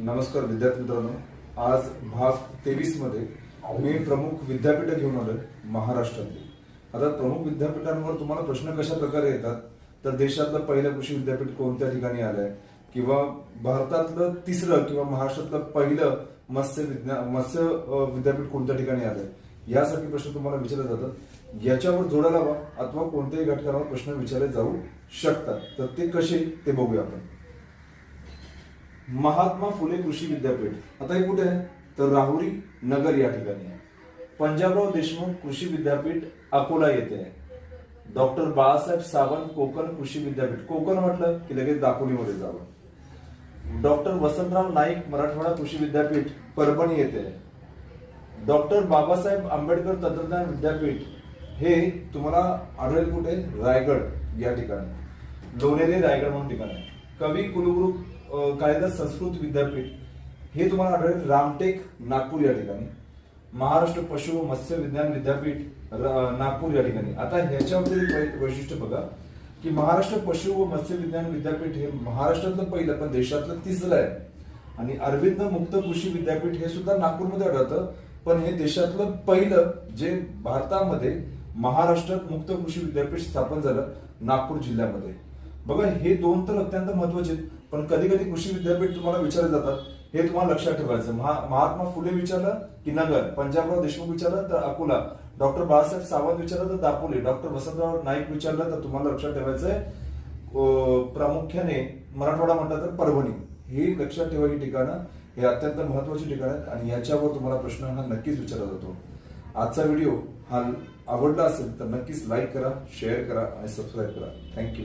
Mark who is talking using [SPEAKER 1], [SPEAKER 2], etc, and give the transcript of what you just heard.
[SPEAKER 1] नमस्कार विद्यार्थी मित्रांनो. आज भाग तेवीसमध्ये मी प्रमुख विद्यापीठ घेऊन आलोय महाराष्ट्रातली. आता प्रमुख विद्यापीठांवर तुम्हाला प्रश्न कशा प्रकारे येतात? तर देशातलं पहिलं कृषी विद्यापीठ कोणत्या ठिकाणी आलंय? किंवा भारतातलं तिसरं किंवा महाराष्ट्रातलं पहिलं मत्स्य विज्ञान मत्स्य विद्यापीठ कोणत्या ठिकाणी आलंय? यासाठी प्रश्न तुम्हाला विचारले जातात. याच्यावर जोडायला हवा अथवा कोणत्याही घटकावर प्रश्न विचारले जाऊ शकतात. तर ते कसे ते बघूया आपण. महात्मा फुले कृषी विद्यापीठ. आता हे कुठे आहे? तर राहुरी नगर या ठिकाणी आहे. पंजाबराव देशमुख कृषी विद्यापीठ अकोला येथे आहे. डॉक्टर बाळासाहेब सावंत कोकण कृषी विद्यापीठ. कोकण म्हटलं की लगेच दापोलीमध्ये जावं. डॉक्टर वसंतराव नाईक मराठवाडा कृषी विद्यापीठ परभणी येथे आहे. डॉक्टर बाबासाहेब आंबेडकर तंत्रज्ञान विद्यापीठ हे तुम्हाला आढळेल कुठे? रायगड या ठिकाणी. लोणेरे रायगड म्हणून ठिकाण आहे. कवी कुलगुरू कालिदास संस्कृत विद्यापीठ हे तुम्हाला आढळेल रामटेक नागपूर या ठिकाणी. महाराष्ट्र पशु व मत्स्य विज्ञान विद्यापीठ नागपूर या ठिकाणी. आता ह्याच्यामध्ये वै- वैशिष्ट्य बघा की महाराष्ट्र पशु व मत्स्य विज्ञान विद्यापीठ हे महाराष्ट्रातलं पहिलं पण देशातलं तिसरं आहे. आणि अरविंद मुक्त कृषी विद्यापीठ हे सुद्धा नागपूरमध्ये आढळतं पण हे देशातलं पहिलं जे भारतामध्ये महाराष्ट्रात मुक्त कृषी विद्यापीठ स्थापन झालं नागपूर जिल्ह्यामध्ये. बघा हे दोन तर अत्यंत महत्त्वाचे आहेत. पण कधी कधी कृषी विद्यापीठ तुम्हाला विचारले जातात हे तुम्हाला लक्षात ठेवायचं. महा- महात्मा फुले विचारलं की नगर पंजाबराव देशमुख विचारलं तर अकोला डॉक्टर बाळासाहेब सावंत विचारलं तर दापोली डॉक्टर वसंतराव नाईक विचारलं तर तुम्हाला लक्षात ठेवायचंय आहे प्रामुख्याने मराठवाडा म्हटलं तर परभणी. ही लक्षात ठेवा ही ठिकाणं. हे अत्यंत महत्वाची ठिकाणं आहेत आणि याच्यावर तुम्हाला प्रश्न हा नक्कीच विचारला जातो आजचा व्हिडिओ हा आवडला असेल तर नक्कीच लाईक करा शेअर करा आणि सबस्क्राईब करा. थँक्यू.